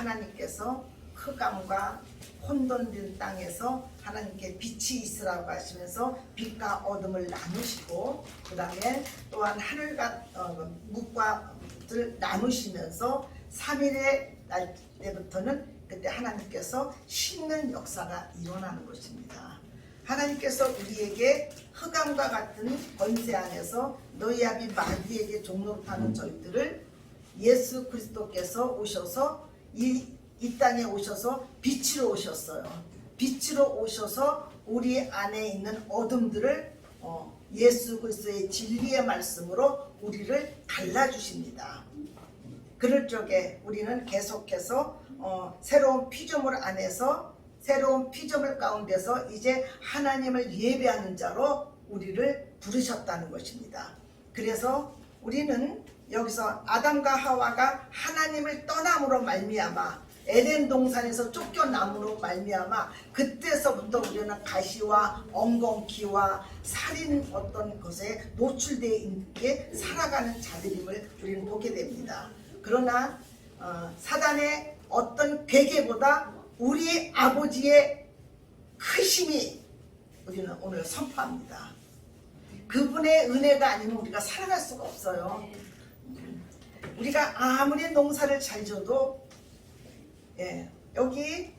하나님께서 흑암과 혼돈된 땅에서 하나님께 빛이 있으라고 하시면서 빛과 어둠을 나누시고 그 다음에 또한 하늘과 어, 묵과를 나누시면서 3일의 날 때부터는 그때 하나님께서 심는 역사가 일어나는 것입니다. 하나님께서 우리에게 흑암과 같은 권세 안에서 너희 아비 마귀에게 종노릇하는 저희들을 예수 그리스도께서 오셔서 이, 이 땅에 오셔서 빛으로 오셨어요. 빛으로 오셔서 우리 안에 있는 어둠들을 어, 예수 그리스도의 진리의 말씀으로 우리를 갈라주십니다. 그럴 적에 우리는 계속해서 어, 새로운 피조물 안에서 새로운 피조물 가운데서 이제 하나님을 예배하는 자로 우리를 부르셨다는 것입니다. 그래서 우리는 여기서 아담과 하와가 하나님을 떠남으로 말미암아 에덴 동산에서 쫓겨남으로 말미암아 그때서부터 우리는 가시와 엉겅퀴와 살인 어떤 것에 노출되어 있게 살아가는 자들임을 우리는 보게 됩니다. 그러나 어, 사단의 어떤 괴계보다 우리 아버지의 크심이 우리는 오늘 선포합니다. 그분의 은혜가 아니면 우리가 살아갈 수가 없어요. 우리가 아무리 농사를 잘 져도 예, 여기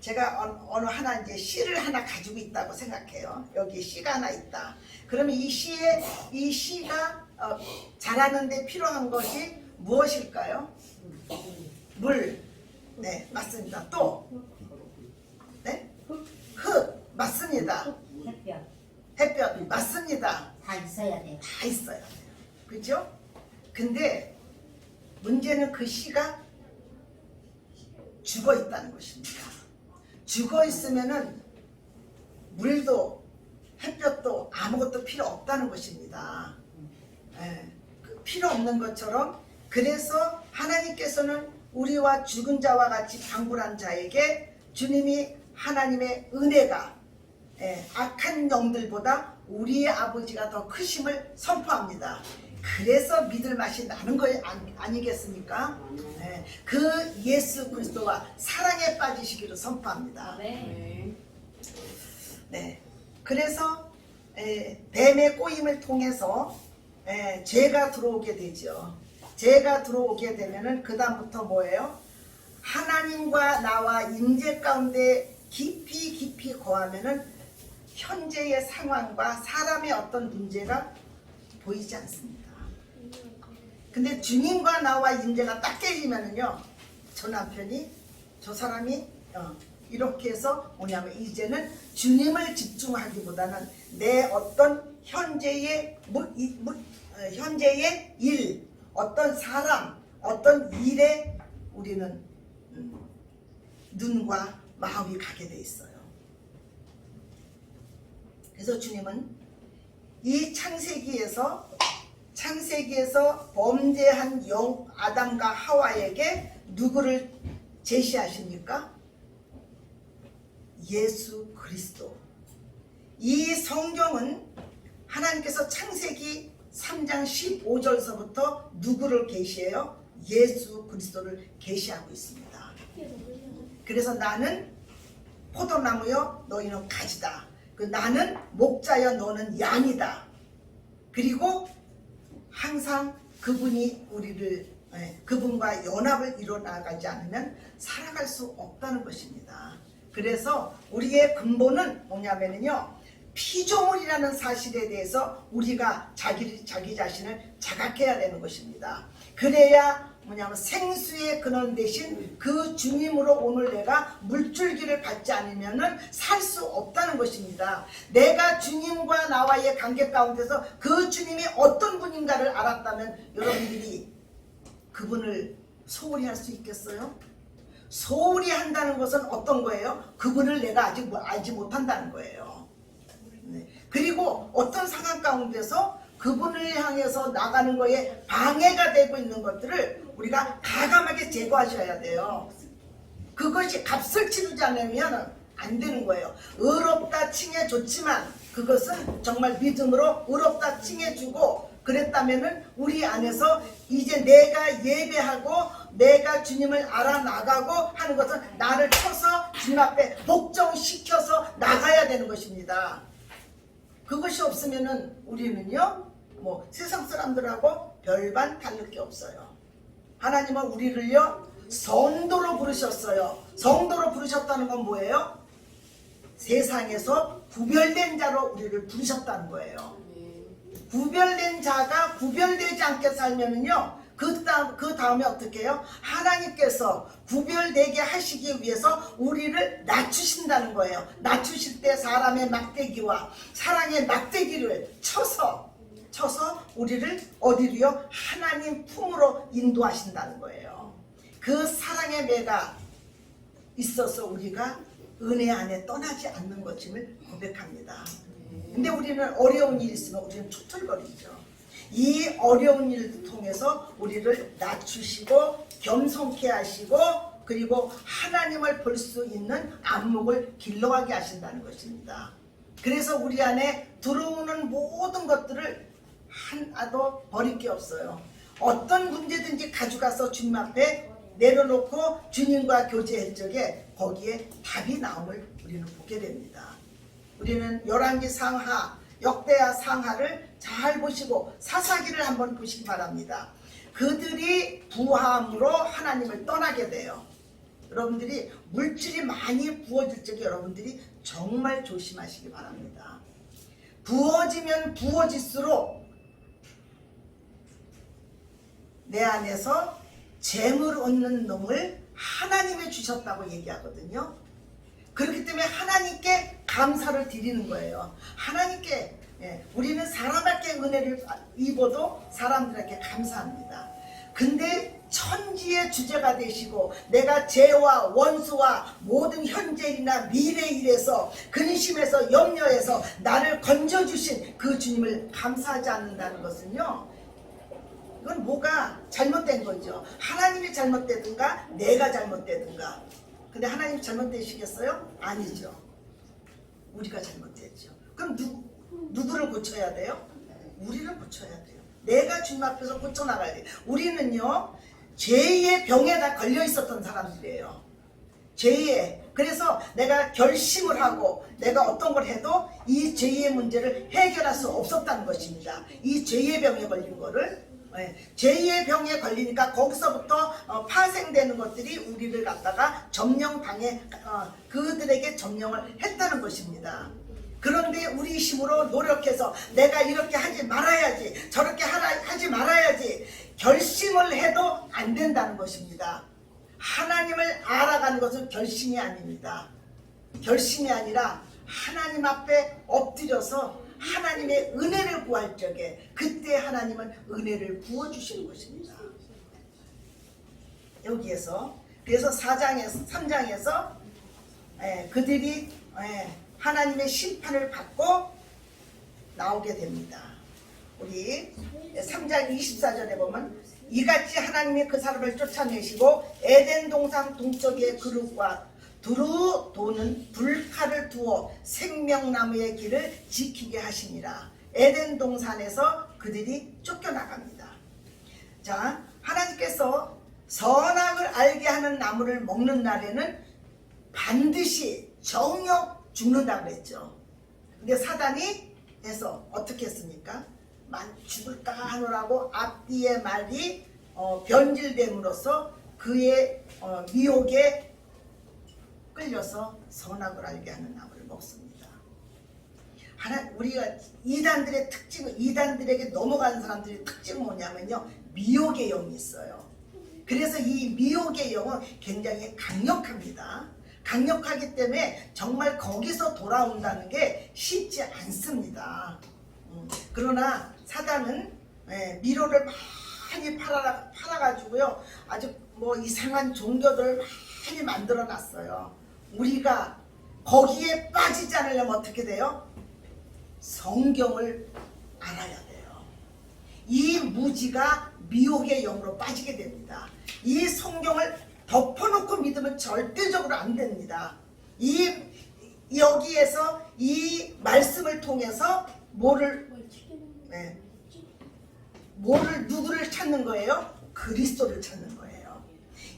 제가 어느- 하나 이제 씨를 하나 가지고 있다고 생각해요. 여기 씨가 하나 있다. 그러면 이 씨에 이 씨가 어, 자라는데 필요한 것이 무엇일까요? 물. 네, 맞습니다. 또 네? 흙. 맞습니다. 햇볕 햇볕. 맞습니다. 다 있어야 돼. 다 있어야 돼요. 그죠? 근데 문제는 그 씨가 죽어 있다는 것입니다. 죽어 있으면은 물도 햇볕도 아무것도 필요 없다는 것입니다. 예, 그 필요 없는 것처럼 그래서 하나님께서는 우리와 죽은 자와 같이 방불한 자에게 주님이 하나님의 은혜가 예, 악한 영들보다 우리의 아버지가 더 크심을 선포합니다. 그래서 믿을 맛이 나는 거 아니, 아니겠습니까? 예, 그 예수 그리스도와 사랑에 빠지시기를 선포합니다. 네. 네. 그래서 에, 뱀의 꼬임을 통해서 에, 죄가 들어오게 되죠. 죄가 들어오게 되면은 그 다음부터 뭐예요? 하나님과 나와 임재 가운데 깊이 깊이 거하면은 현재의 상황과 사람의 어떤 문제가 보이지 않습니다. 근데 주님과 나와 임재가 딱 깨지면은요, 저 남편이 저 사람이 어, 이렇게 해서 뭐냐면 이제는 주님을 집중하기보다는 내 어떤 현재의 무, 이, 무, 어, 현재의 일, 어떤 사람, 어떤 일에 우리는 음, 눈과 마음이 가게 돼 있어요. 그래서 주님은 이 창세기에서 창세기에서 범죄한 영 아담과 하와에게 누구를 제시하십니까? 예수 그리스도. 이 성경은 하나님께서 창세기 3장 15절서부터 누구를 계시해요? 예수 그리스도를 계시하고 있습니다. 그래서 나는 포도나무여 너희는 가지다. 그 나는 목자여 너는 양이다. 그리고 항상 그분이 우리를 예, 그분과 연합을 이뤄 나가지 않으면 살아갈 수 없다는 것입니다. 그래서 우리의 근본은 뭐냐면요. 피조물이라는 사실에 대해서 우리가 자기, 자기 자신을 자각해야 되는 것입니다. 그래야 뭐냐면 생수의 근원 대신 그 주님으로 오늘 내가 물줄기를 받지 않으면은 살 수 없다는 것입니다. 내가 주님과 나와의 관계 가운데서 그 주님이 어떤 분인가를 알았다면 여러분들이 그분을 소홀히 할 수 있겠어요? 소홀히 한다는 것은 어떤 거예요? 그분을 내가 아직 뭐 알지 못한다는 거예요. 네. 그리고 어떤 상황 가운데서 그분을 향해서 나가는 거에 방해가 되고 있는 것들을 우리가 가감하게 제거하셔야 돼요. 그것이 값을 치르지 않으면 안 되는 거예요. 의롭다 칭해 좋지만 그것은 정말 믿음으로 의롭다 칭해 주고 그랬다면은 우리 안에서 이제 내가 예배하고 내가 주님을 알아나가고 하는 것은 나를 쳐서 주님 앞에 복종시켜서 나가야 되는 것입니다. 그것이 없으면은 우리는요, 뭐 세상 사람들하고 별반 다를 게 없어요. 하나님은 우리를요, 성도로 부르셨어요. 성도로 부르셨다는 건 뭐예요? 세상에서 구별된 자로 우리를 부르셨다는 거예요. 구별된 자가 구별되지 않게 살면은요, 그 다음, 그 다음에 어떻게 해요? 하나님께서 구별되게 하시기 위해서 우리를 낮추신다는 거예요. 낮추실 때 사람의 막대기와 사랑의 막대기를 쳐서, 쳐서 우리를 어디로요? 하나님 품으로 인도하신다는 거예요. 그 사랑의 매가 있어서 우리가 은혜 안에 떠나지 않는 것임을 고백합니다. 근데 우리는 어려운 일이 있으면 우리는 툭틀거리죠. 이 어려운 일을 통해서 우리를 낮추시고 겸손케 하시고 그리고 하나님을 볼 수 있는 안목을 길러가게 하신다는 것입니다. 그래서 우리 안에 들어오는 모든 것들을 하나도 버릴 게 없어요. 어떤 문제든지 가져가서 주님 앞에 내려놓고 주님과 교제할 적에 거기에 답이 나옴을 우리는 보게 됩니다. 우리는 열왕기 상하, 역대하 상하를 잘 보시고 사사기를 한번 보시기 바랍니다. 그들이 부함으로 하나님을 떠나게 돼요. 여러분들이 물질이 많이 부어질 적에 여러분들이 정말 조심하시기 바랍니다. 부어지면 부어질수록 내 안에서 재물 얻는 놈을 하나님이 주셨다고 얘기하거든요. 그렇기 때문에 하나님께 감사를 드리는 거예요. 하나님께 예, 우리는 사람에게 은혜를 입어도 사람들에게 감사합니다. 근데 천지의 주제가 되시고 내가 죄와 원수와 모든 현재 일이나 미래 일에서 근심에서 염려에서 나를 건져주신 그 주님을 감사하지 않는다는 것은요. 이건 뭐가 잘못된 거죠. 하나님이 잘못되든가 내가 잘못되든가. 근데 하나님 잘못되시겠어요? 아니죠. 우리가 잘못됐죠. 그럼 누, 누구를 고쳐야 돼요? 우리를 고쳐야 돼요. 내가 주님 앞에서 고쳐나가야 돼요. 우리는요, 죄의 병에 다 걸려 있었던 사람들이에요. 죄에. 그래서 내가 결심을 하고 내가 어떤 걸 해도 이 죄의 문제를 해결할 수 없었다는 것입니다. 이 죄의 병에 걸린 거를. 예, 죄의 병에 걸리니까 거기서부터 어, 파생되는 것들이 우리를 갖다가 점령당해 어, 그들에게 점령을 했다는 것입니다. 그런데 우리 힘으로 노력해서 내가 이렇게 하지 말아야지 저렇게 하지 말아야지 결심을 해도 안 된다는 것입니다. 하나님을 알아가는 것은 결심이 아닙니다. 결심이 아니라 하나님 앞에 엎드려서 하나님의 은혜를 구할 적에 그때 하나님은 은혜를 부어주시는 것입니다. 여기에서 그래서 4장에서 3장에서 예, 그들이 예, 하나님의 심판을 받고 나오게 됩니다. 우리 3장 24절에 보면 이같이 하나님이 그 사람을 쫓아내시고 에덴 동산 동쪽의 그룹과 두루 도는 불칼을 두어 생명나무의 길을 지키게 하시니라. 에덴 동산에서 그들이 쫓겨나갑니다. 자, 하나님께서 선악을 알게 하는 나무를 먹는 날에는 반드시 정욕 죽는다고 그랬죠. 근데 사단이 해서 어떻게 했습니까? 만 죽을까 하노라고 앞뒤의 말이 어, 변질됨으로써 그의 어, 미혹에 끌려서 선악을 알게 하는 나무를 먹습니다. 하나 우리가 이단들의 특징, 이단들에게 넘어가는 사람들의 특징은 뭐냐면요, 미혹의 영이 있어요. 그래서 이 미혹의 영은 굉장히 강력합니다. 강력하기 때문에 정말 거기서 돌아온다는 게 쉽지 않습니다. 음, 그러나 사단은 예, 미로를 많이 팔아, 팔아가지고요. 아주 뭐 이상한 종교들을 많이 만들어 놨어요. 우리가 거기에 빠지지 않으려면 어떻게 돼요? 성경을 알아야 돼요. 이 무지가 미혹의 영으로 빠지게 됩니다. 이 성경을 덮어놓고 믿으면 절대적으로 안 됩니다. 이 여기에서 이 말씀을 통해서 뭐를 네. 뭐를 누구를 찾는 거예요? 그리스도를 찾는 거예요.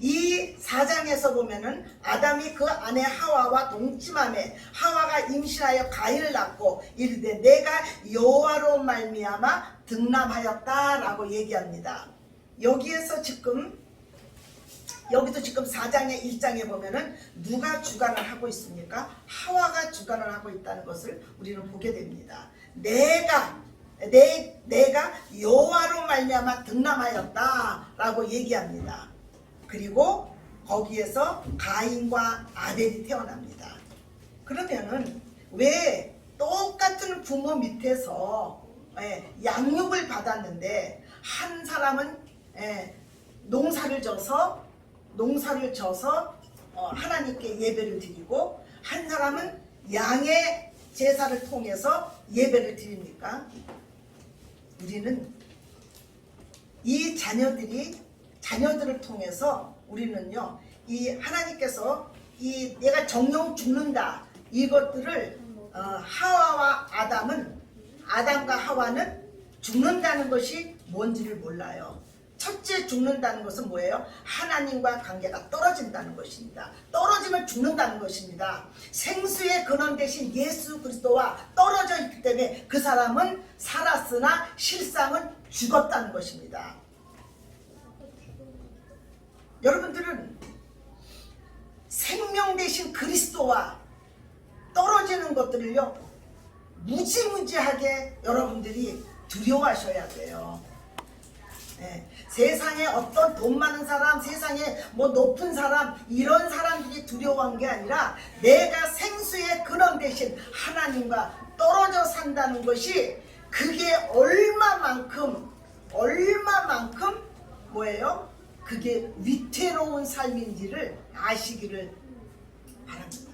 이 사장에서 보면은 아담이 그 아내 하와와 동침함에 하와가 임신하여 가인을 낳고 이르되 내가 여호와로 말미암아 등남하였다라고 얘기합니다. 여기에서 지금 여기도 지금 4장의 1장에 보면은 누가 주관을 하고 있습니까? 하와가 주관을 하고 있다는 것을 우리는 보게 됩니다. 내가 내 내가 여호와로 말미암아 등남하였다라고 얘기합니다. 그리고 거기에서 가인과 아벨이 태어납니다. 그러면은 왜 똑같은 부모 밑에서 예, 양육을 받았는데 한 사람은 예, 농사를 져서 농사를 져서 어, 하나님께 예배를 드리고 한 사람은 양의 제사를 통해서 예배를 드립니까? 우리는 이 자녀들이 자녀들을 통해서 우리는요 이 하나님께서 이 내가 정령 죽는다 이것들을 어, 하와와 아담은 아담과 하와는 죽는다는 것이 뭔지를 몰라요. 첫째 죽는다는 것은 뭐예요? 하나님과 관계가 떨어진다는 것입니다. 떨어지면 죽는다는 것입니다. 생수의 근원 대신 예수 그리스도와 떨어져 있기 때문에 그 사람은 살았으나 실상은 죽었다는 것입니다. 여러분들은 생명 대신 그리스도와 떨어지는 것들을요 무지무지하게 여러분들이 두려워하셔야 돼요. 예, 세상에 어떤 돈 많은 사람, 세상에 뭐 높은 사람 이런 사람들이 두려워한 게 아니라 내가 생수의 근원 대신 하나님과 떨어져 산다는 것이 그게 얼마만큼 얼마만큼 뭐예요? 그게 위태로운 삶인지를 아시기를 바랍니다.